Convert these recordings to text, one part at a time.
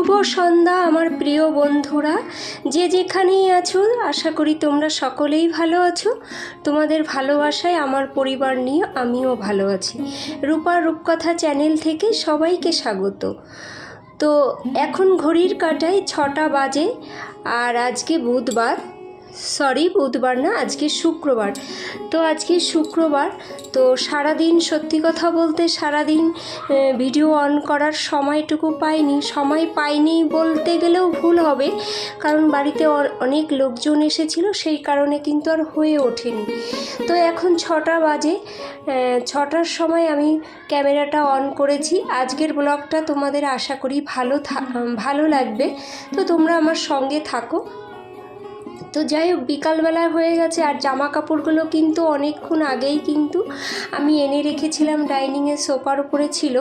শুভ সন্ধ্যা, আমার প্রিয় বন্ধুরা। যে যেখানেই আছো, আশা করি তোমরা সকলেই ভালো আছো। তোমাদের ভালোবাসায় আমার পরিবার নিয়ে আমিও ভালো আছি। রূপার রূপকথা চ্যানেল থেকে সবাইকে স্বাগত। তো এখন ঘড়ির কাটায় ছটা বাজে, আর আজকে বুধবার। সরি, বুধবার না, আজকে শুক্রবার। তো আজকে শুক্রবার, তো সারাদিন সত্যি কথা বলতে সারাদিন ভিডিও অন করার সময়টুকু পাইনি। সময় পাইনি বলতে গেলেও ভুল হবে, কারণ বাড়িতে অনেক লোকজন এসেছিল, সেই কারণে কিন্তু আর হয়ে ওঠেনি। তো এখন ছটা বাজে ছটার সময় আমি ক্যামেরাটা অন করেছি। আজকের ব্লগটা তোমাদের আশা করি ভালো ভালো লাগবে। তো তোমরা আমার সঙ্গে থাকো। তো যাই হোক, বিকালবেলা হয়ে গেছে আর জামা কাপড়গুলো কিন্তু অনেকক্ষণ আগেই কিন্তু আমি এনে রেখেছিলাম ডাইনিংয়ের সোফার উপরে ছিল।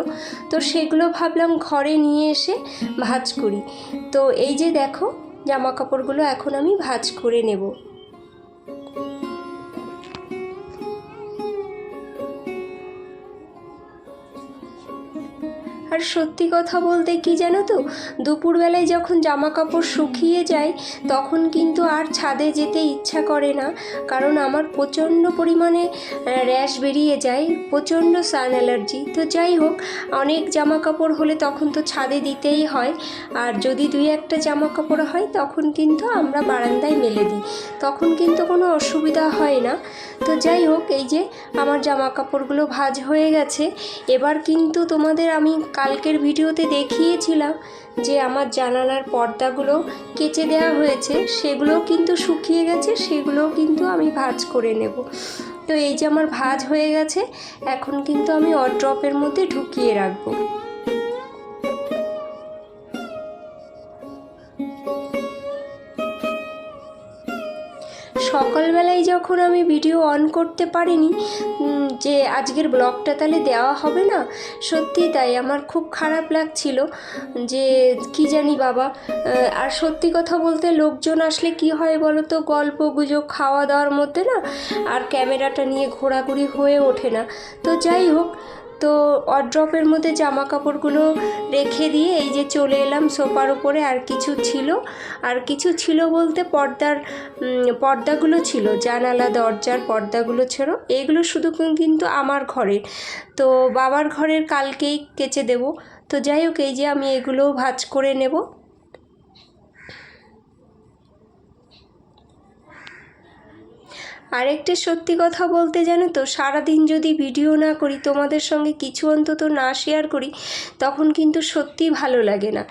তো সেগুলো ভাবলাম ঘরে নিয়ে এসে ভাজ করি। তো এই যে দেখো জামা কাপড়গুলো এখন আমি ভাজ করে নেব। আর সত্যি কথা বলতে কি জানো তো? দুপুরবেলায় যখন জামা কাপড় শুকিয়ে যায়, তখন কিন্তু আর ছাদে যেতে ইচ্ছা করে না। কারণ আমার প্রচণ্ড পরিমাণে র্যাশ বেরিয়ে যায়, প্রচণ্ড সান অ্যালার্জি তো যাই হোক, অনেক জামা কাপড় হলে তখন তো ছাদে দিতেই হয়। আর যদি দুই একটা জামা কাপড় হয়, তখন কিন্তু আমরা বারান্দায় মেলে দিই। তখন কিন্তু কোনো অসুবিধা হয় না। তো যাই হোক, এই যে আমার জামা কাপড়গুলো ভাজ হয়ে গেছে। এবার কিন্তু তোমাদের আমি কালকের ভিডিওতে দেখিয়েছিলাম যে আমার জানালার পর্দাগুলো কেচে দেওয়া হয়েছে সেগুলো কিন্তু শুকিয়ে গেছে, সেগুলোও কিন্তু আমি ভাজ করে নেব। তো এই যে আমার ভাজ হয়ে গেছে, এখন কিন্তু আমি অড্রপের মধ্যে ঢুকিয়ে রাখব। সকালবেলায় যখন আমি ভিডিও অন করতে পারিনি যে আজকের ব্লগটা তাহলে দেওয়া হবে না, সত্যি তাই আমার খুব খারাপ লাগছিল যে কি জানি বাবা আর সত্যি কথা বলতে লোকজন আসলে কি হয় বলো তো গল্প গুজব খাওয়া দাওয়ার মধ্যে না আর ক্যামেরাটা নিয়ে ঘোরাঘুরি হয়ে ওঠে না। তো যাই হোক তো অড্রপের মধ্যে জামা কাপড়গুলো রেখে দিয়ে এই যে চলে এলাম সোফার উপরে, আর কিছু ছিল। আর কিছু ছিল বলতে পর্দার পর্দাগুলো ছিল, জানালা, দরজার পর্দাগুলো ছিল। এগুলো শুধু কিন্তু আমার ঘরের তো বাবার ঘরের কালকেই কেচে দেব। তো যাই হোক, এই যে আমি এগুলোও ভাজ করে নেব। আরেকটা সত্যি কথা বলতে জানো তো, সারাদিন যদি ভিডিও না করি, তোমাদের সঙ্গে কিছু অন্তত না শেয়ার করি, তখন কিন্তু সত্যি ভালো লাগে না।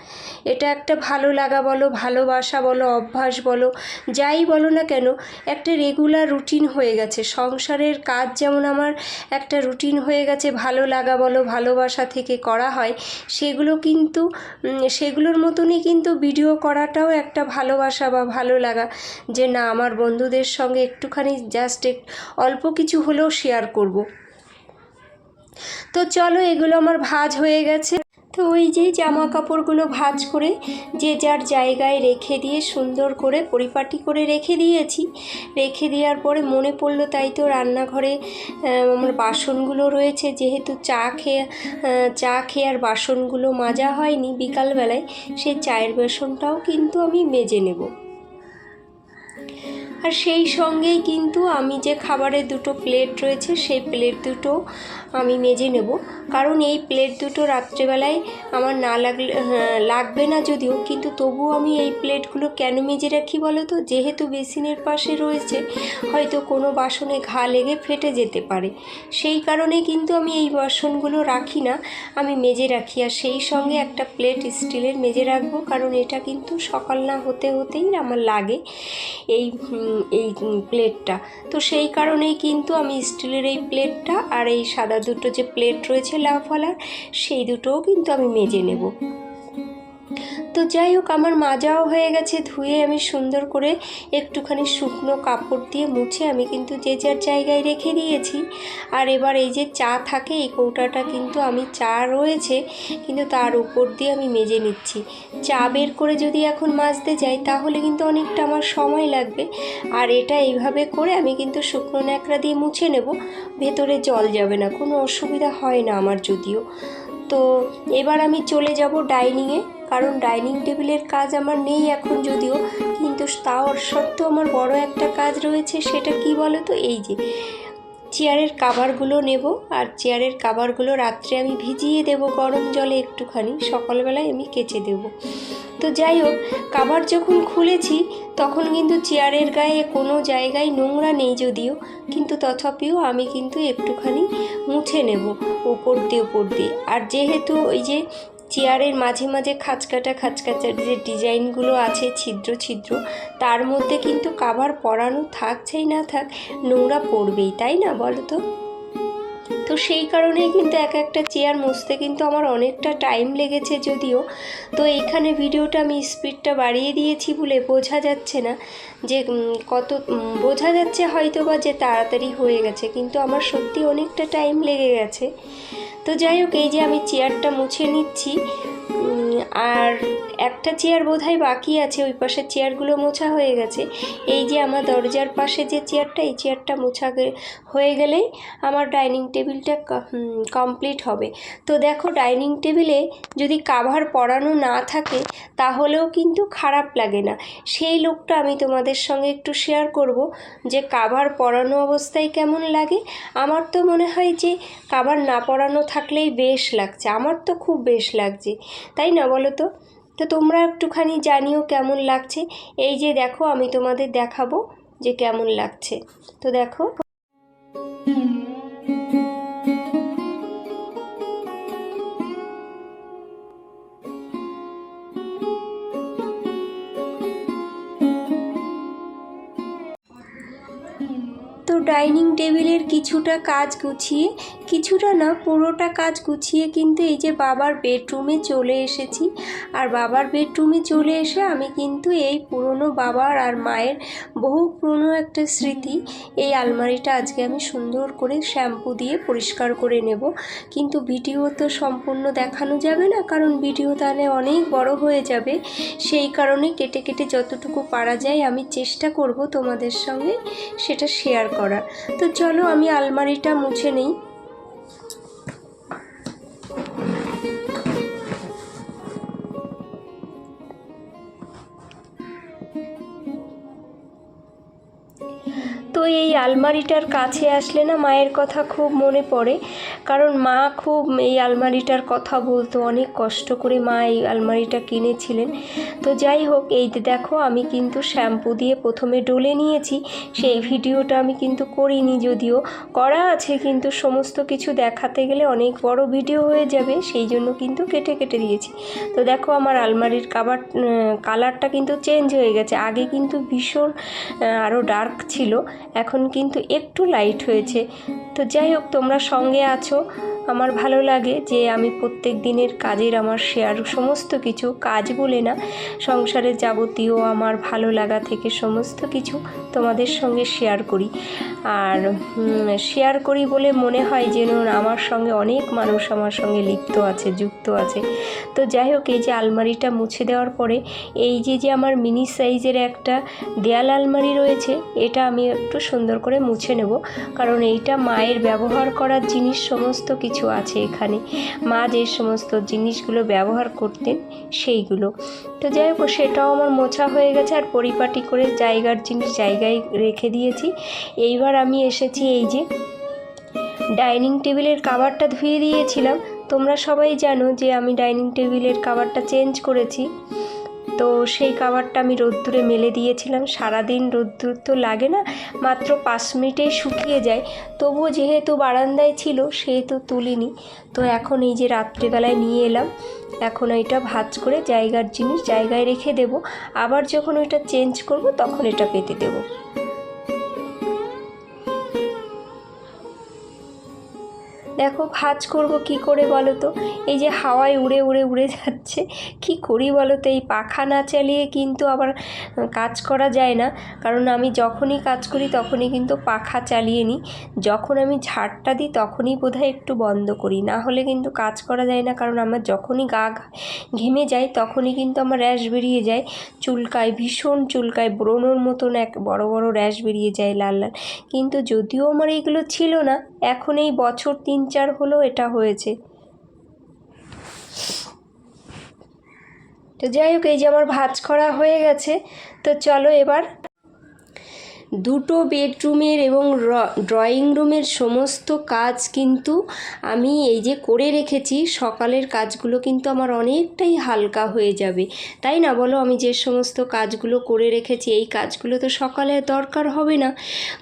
এটা একটা ভালো লাগা বলো, ভালোবাসা বলো, অভ্যাস বলো, যাই বলো না কেন, একটা রেগুলার রুটিন হয়ে গেছে। সংসারের কাজ যেমন আমার একটা রুটিন হয়ে গেছে, ভালো লাগা বলো, ভালোবাসা থেকে করা হয়, সেগুলো কিন্তু সেগুলোর মতনই কিন্তু ভিডিও করাটাও একটা ভালোবাসা বা ভালো লাগা যে না, আমার বন্ধুদের সঙ্গে একটুখানি জাস্ট এক অল্প কিছু হলেও শেয়ার করব। তো চলো, এগুলো আমার ভাজ হয়ে গেছে। তো ওই যে জামা কাপড়গুলো ভাজ করে যে যার জায়গায় রেখে দিয়ে সুন্দর করে পরিপাটি করে রেখে দিয়েছি। রেখে দেওয়ার পরে মনে পড়ল তাই তো রান্নাঘরে আমার বাসনগুলো রয়েছে। যেহেতু চা খেয়ে চা খেয়ে আর বাসনগুলো মাজা হয়নি বিকালবেলায়, সেই চায়ের বাসনটাও কিন্তু আমি মেজে নেব। আর সেই সঙ্গেই কিন্তু আমি যে খাবারের দুটো প্লেট রয়েছে সেই প্লেট দুটো আমি মেজে নেব। কারণ এই প্লেট দুটো রাত্রেবেলায় আমার না লাগলে হ্যাঁ, লাগবে না যদিও কিন্তু তবুও আমি এই প্লেটগুলো কেন মেজে রাখি বলো তো যেহেতু বেসিনের পাশে রয়েছে হয়তো কোনো বাসনে ঘা লেগে ফেটে যেতে পারে। সেই কারণে কিন্তু আমি এই বাসনগুলো রাখি না আমি মেজে রাখি। আর সেই সঙ্গে একটা প্লেট স্টিলের মেজে রাখব কারণ এটা কিন্তু সকাল না হতে হতেই আমার লাগে। এই এই প্লেটটা তো সেই কারণেই কিন্তু আমি স্টিলের এই প্লেটটা আর এই সাদা দুটো যে প্লেট রয়েছে লাফালার সেই দুটোও কিন্তু আমি মেজে নেব। তো যাই হোক, আমার মাজাও হয়ে গেছে। ধুয়ে আমি সুন্দর করে একটুখানি শুকনো কাপড় দিয়ে মুছে আমি কিন্তু যে যার জায়গায় রেখে দিয়েছি। আর এবার এই যে চা থাকে, এই কৌটাটা কিন্তু আমি চা রয়েছে, কিন্তু তার উপর দিয়ে আমি মেজে নিচ্ছি। চা বের করে যদি এখন মাজতে যাই, তাহলে কিন্তু অনেকটা আমার সময় লাগবে। আর এটা এইভাবে করে আমি কিন্তু শুকনো ন্যাকড়া দিয়ে মুছে নেব। ভেতরে জল যাবে না, কোনো অসুবিধা হয় না আমার যদিও। তো এবার আমি চলে যাব ডাইনিংয়ে। কারণ ডাইনিং টেবিলের কাজ আমার নেই এখন যদিও, কিন্তু তাও সত্ত্বেও আমার বড় একটা কাজ রয়েছে, সেটা কি বলো তো এই যে, চেয়ারের কাভারগুলো নেব, আর চেয়ারের কাভারগুলো রাত্রে আমি ভিজিয়ে দেব গরম জলে একটুখানি, সকালবেলায় আমি কেচে দেব। তো যাই হোক কাভার যখন খুলেছি, তখন কিন্তু চেয়ারের গায়ে কোনো জায়গায় নোংরা নেই যদিও, কিন্তু তথাপিও আমি কিন্তু একটুখানি মুছে নেব ওপর দিয়ে, উপর দিয়ে। আর যেহেতু ওই যে চেয়ারের মাঝে মাঝে খাঁচকাটা খাঁচকাচার যে ডিজাইনগুলো আছে ছিদ্র ছিদ্র, তার মধ্যে কিন্তু কাভার পরানো থাকছেই না থাক, নোংরা পড়বেই, তাই না বলো তো তো সেই কারণেই কিন্তু এক একটা চেয়ার মুছতে কিন্তু আমার অনেকটা টাইম লেগেছে যদিও। তো এইখানে ভিডিওটা আমি স্পিডটা বাড়িয়ে দিয়েছি বলে বোঝা যাচ্ছে না যে কত বোঝা যাচ্ছে হয়তো বা যে তাড়াতাড়ি হয়ে গেছে, কিন্তু আমার সত্যি অনেকটা টাইম লেগে গেছে। তো যাই হোক, এই যে আমি চেয়ারটা মুছে নিচ্ছি আর একটা চেয়ার বোধহয় বাকি আছে, ওই পাশের চেয়ারগুলো মোছা হয়ে গেছে। এই যে আমার দরজার পাশে যে চেয়ারটা এই চেয়ারটা মোছা হয়ে গেলেই আমার ডাইনিং টেবিলটা কমপ্লিট হবে। তো দেখো ডাইনিং টেবিলে যদি কাভার পরানো না থাকে, তাহলেও কিন্তু খারাপ লাগে না। সেই লোকটা আমি তোমাদের সঙ্গে একটু শেয়ার করব যে কাভার পরানো অবস্থায় কেমন লাগে। আমার তো মনে হয় যে কাভার না পরানো থাকলেই বেশ লাগছে। আমার তো খুব বেশ লাগছে। তাই না বলো তো? তো তোমরা একটুখানি জানিও কেমন লাগছে। এই যে দেখো, আমি তোমাদের দেখাবো যে কেমন লাগছে। তো দেখো। ডাইনিং টেবিলের কিছুটা কাজ গুছিয়ে, কিছুটা না পুরোটা কাজ গুছিয়ে কিন্তু এই যে বাবার বেডরুমে চলে এসেছি। আর বাবার বেডরুমে চলে এসে আমি কিন্তু এই পুরনো বাবার আর মায়ের বহু পুরনো একটা স্মৃতি। এই আলমারিটা আজকে আমি সুন্দর করে শ্যাম্পু দিয়ে পরিষ্কার করে নেব। কিন্তু ভিডিও তো সম্পূর্ণ দেখানো যাবে না, কারণ ভিডিও তাহলে অনেক বড় হয়ে যাবে। সেই কারণে কেটে কেটে যতটুকু পারা যায় আমি চেষ্টা করব তোমাদের সঙ্গে সেটা শেয়ার করার। তো চলো আমি আলমারিটা মুছে নিই। Yeah. তো এই আলমারিটার কাছে আসলে না মায়ের কথা খুব মনে পড়ে। কারণ মা খুব এই আলমারিটার কথা বলতো, অনেক কষ্ট করে মা এই আলমারিটা কিনেছিলেন। তো যাই হোক, এই দেখো, আমি কিন্তু শ্যাম্পু দিয়ে প্রথমে ডলে নিয়েছি। সেই ভিডিওটা আমি কিন্তু করিনি যদিও। করা আছে কিন্তু সমস্ত কিছু দেখাতে গেলে অনেক বড় ভিডিও হয়ে যাবে, সেই জন্য কিন্তু কেটে কেটে দিয়েছি। তো দেখো, আমার আলমারির কাবার কালারটা কিন্তু চেঞ্জ হয়ে গেছে। আগে কিন্তু ভীষণ আরও ডার্ক ছিল। এখন কিন্তু একটু লাইট হয়েছে। তো যাই হোক, তোমরা সঙ্গে আছো। আমার ভালো লাগে যে আমি প্রত্যেক দিনের কাজের আমার শেয়ার সমস্ত কিছু, কাজ বলে না, সংসারের যাবতীয় আমার ভালো লাগা থেকে সমস্ত কিছু তোমাদের সঙ্গে শেয়ার করি। আর শেয়ার করি বলে মনে হয় যেন আমার সঙ্গে অনেক মানুষ আমার সঙ্গে লিপ্ত আছে, যুক্ত আছে। তো যাই হোক, এই যে আলমারিটা মুছে দেওয়ার পরে, এই যে যে আমার মিনি সাইজের একটা দেয়াল আলমারি রয়েছে, এটা আমি একটু সুন্দর করে মুছে নেব। কারণ এইটা মায়ের ব্যবহার করার জিনিস সমস্ত কিছু আছে এখানে। মা যে সমস্ত জিনিসগুলো ব্যবহার করতেন সেইগুলো। তো যাই হোক, সেটাও আমার মোছা হয়ে গেছে আর পরিপাটি করে জায়গার জিনিস জায়গায় রেখে দিয়েছি। এইবার আমি এসেছি এই যে ডাইনিং টেবিলের কাভারটা ধুয়ে দিয়েছিলাম। তোমরা সবাই জানো যে আমি ডাইনিং টেবিলের কাভারটা চেঞ্জ করেছি। তো সেই কাভারটা আমি রোদ্দুরে মেলে দিয়েছিলাম। সারাদিন রোদ্দুর তো লাগে না, মাত্র পাঁচ মিনিটে শুকিয়ে যায়। তবুও যেহেতু বারান্দায় ছিল, সেহেতু তুলিনি। তো এখন এই যে রাত্রেবেলায় নিয়ে এলাম, এখন এটা ভাজ করে জায়গার জিনিস জায়গায় রেখে দেব। আবার যখন ওইটা চেঞ্জ করব, তখন এটা পেতে দেবো। দেখো ভাজ করব কি করে বলো তো এই যে হাওয়ায় উড়ে উড়ে উড়ে যাচ্ছে, কি করি বলো তো এই পাখা না চালিয়ে কিন্তু আবার কাজ করা যায় না। কারণ আমি যখনই কাজ করি তখনই কিন্তু পাখা চালিয়ে নিই। যখন আমি ঝাড়টা দিই তখনই বোধহয় একটু বন্ধ করি। না হলে কিন্তু কাজ করা যায় না। কারণ আমার যখনই গা ঘেমে যায় তখনই কিন্তু আমার র্যাশ বেরিয়ে যায়। চুলকায় ভীষণ চুলকায়, ব্রণর মতন এক বড় বড় র্যাশ বেরিয়ে যায় লাল লাল। কিন্তু যদিও আমার এইগুলো ছিল না, এখন এই বছর তিন চার হলো এটা হয়েছে। তো যাই হোক, এই যে আমার ভাজ করা হয়ে গেছে। তো চলো এবার দুটো বেডরুমের এবং ড্রয়িং রুমের সমস্ত কাজ কিন্তু আমি এই যে করে রেখেছি, সকালের কাজগুলো কিন্তু আমার অনেকটাই হালকা হয়ে যাবে। তাই না বলো? আমি যে সমস্ত কাজগুলো করে রেখেছি, এই কাজগুলো তো সকালে দরকার হবে না।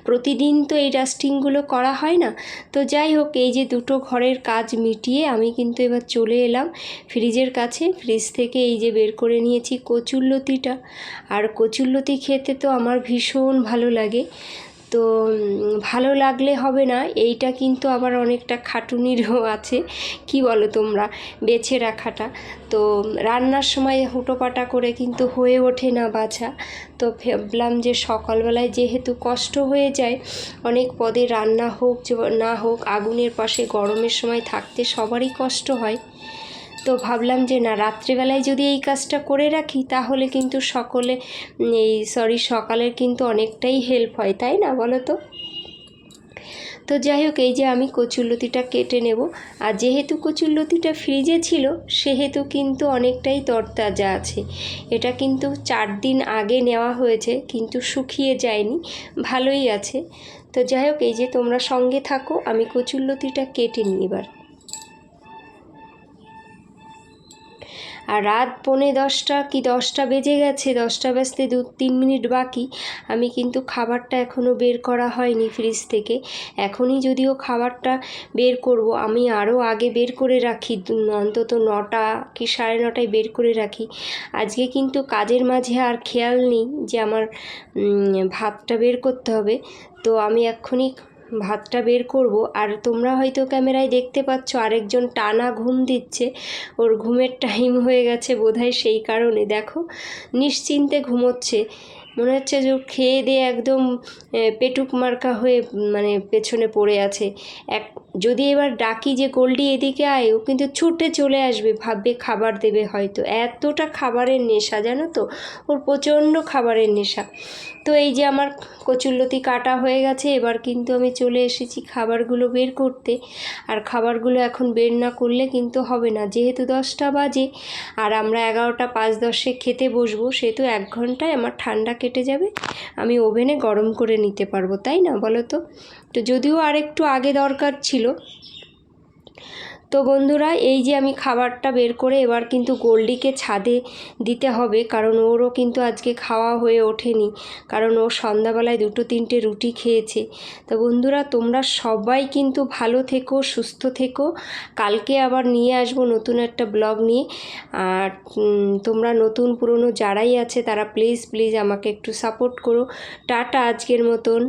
প্রতিদিন তো এই ডাস্টিংগুলো করা হয় না। তো যাই হোক, এই যে দুটো ঘরের কাজ মিটিয়ে আমি কিন্তু এবার চলে এলাম ফ্রিজের কাছে। ফ্রিজ থেকে এই যে বের করে নিয়েছি কচুরলতিটা আর কচুরলতি খেতে তো আমার ভীষণ ভালো লাগে। তো ভালো লাগলে হবে না। এইটা কিন্তু আবার অনেকটা খাটুনিরও আছে। কি বলো তোমরা? বেছে রাখাটা। তো, রান্নার সময় হুটোপাটা করে কিন্তু হয়ে ওঠে না বাছা। তো ভাবলাম যে সকালবেলায় যেহেতু কষ্ট হয়ে যায়, অনেক পদে রান্না হোক না হোক, আগুনের পাশে গরমের সময় থাকতে সবারই কষ্ট হয়। তো ভাবলাম যে না, রাত্রিবেলায় যদি এই কাজটা করে রাখি, তাহলে কিন্তু সকলে এই সরি সকালের কিন্তু অনেকটাই হেল্প হয়, তাই না বলো তো? তো যাই হোক, এই যে আমি কচুরলতিটা কেটে নেব। আর যেহেতু কচুরলতিটা ফ্রিজে ছিল, সেহেতু কিন্তু অনেকটাই তরতাজা আছে। এটা কিন্তু চার দিন আগে নেওয়া হয়েছে, কিন্তু শুকিয়ে যায়নি, ভালোই আছে। তো যাই হোক, এই যে তোমরা সঙ্গে থাকো, আমি কচুরলতিটা কেটে নিই এবার। আর রাত পৌনে দশটা কি দশটা বেজে গেছে, দশটা বাজতে দু তিন মিনিট বাকি। আমি কিন্তু খাবারটা এখনও বের করা হয়নি ফ্রিজ থেকে। এখনই যদিও খাবারটা বের করব, আমি আরও আগে বের করে রাখি, অন্তত নটা কি সাড়ে নটায় বের করে রাখি। আজকে কিন্তু কাজের মাঝে আর খেয়াল নেই যে আমার ভাতটা বের করতে হবে। তো আমি এক্ষুনি ভাতটা বের করব। আর তোমরা হয়তো ক্যামেরায় দেখতে পাচ্ছ, আরেকজন টানা ঘুম দিচ্ছে। ওর ঘুমের টাইম হয়ে গেছে বোধহয় সেই কারণে। দেখো, নিশ্চিন্তে ঘুমোচ্ছে। মনে হচ্ছে যে খেয়ে দিয়ে একদম পেটুক মার্কা হয়ে মানে পেছনে পড়ে আছে। এক যদি এবার ডাকি যে গোল্ডি এদিকে আয়, ও কিন্তু ছুটে চলে আসবে, ভাববে খাবার দেবে হয়তো। এতটা খাবারের নেশা, জানো তো? ওর প্রচণ্ড খাবারের নেশা। তো এই যে আমার কচুরলতি কাটা হয়ে গেছে, এবার কিন্তু আমি চলে এসেছি খাবারগুলো বের করতে। আর খাবারগুলো এখন বের না করলে কিন্তু হবে না। যেহেতু দশটা বাজে, আর আমরা এগারোটা পাঁচ দশে খেতে বসবো সেহেতু এক ঘন্টায় আমার ঠান্ডা কেটে যাবে। আমি ওভেনে গরম করে নিতে পারব, তাই না বলো তো? তো যদিও আর একটু আগে দরকার ছিল। তো বন্ধুরা, এই যে আমি খাবারটা বের করে এবার কিন্তু গোল্ডিকে ছাদে দিতে হবে, কারণ ওরও কিন্তু আজকে খাওয়া হয়ে ওঠেনি, কারণ ও সন্ধ্যাবেলায় দুটো তিনটে রুটি খেয়েছে। তো বন্ধুরা, তোমরা সবাই কিন্তু ভালো থেকো, সুস্থ থেকো। কালকে আবার নিয়ে আসব নতুন একটা ব্লগ নিয়ে। আর তোমরা নতুন, পুরনো যারাই আছে, তারা প্লিজ প্লিজ আমাকে একটু সাপোর্ট করো। টাটা আজকের মতন।